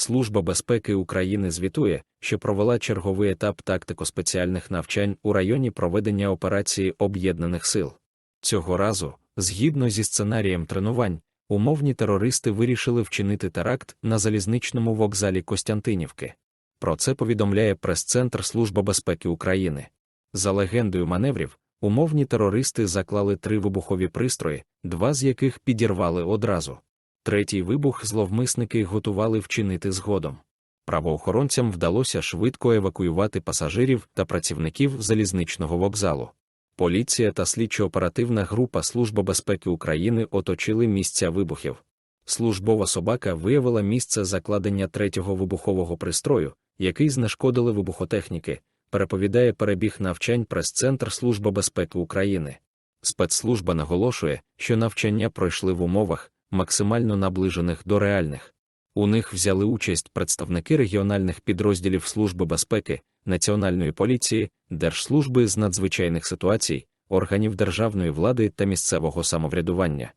Служба безпеки України звітує, що провела черговий етап тактико-спеціальних навчань у районі проведення операції Об'єднаних сил. Цього разу, згідно зі сценарієм тренувань, умовні терористи вирішили вчинити теракт на залізничному вокзалі Костянтинівки. Про це повідомляє прес-центр Служби безпеки України. За легендою маневрів, умовні терористи заклали три вибухові пристрої, два з яких підірвали одразу. Третій вибух зловмисники готували вчинити згодом. Правоохоронцям вдалося швидко евакуювати пасажирів та працівників залізничного вокзалу. Поліція та слідчо-оперативна група Служби безпеки України оточили місця вибухів. Службова собака виявила місце закладення третього вибухового пристрою, який знешкодили вибухотехніки, переповідає перебіг навчань прес-центр Служби безпеки України. Спецслужба наголошує, що навчання пройшли в умовах, максимально наближених до реальних. У них взяли участь представники регіональних підрозділів Служби безпеки, Національної поліції, Держслужби з надзвичайних ситуацій, органів державної влади та місцевого самоврядування.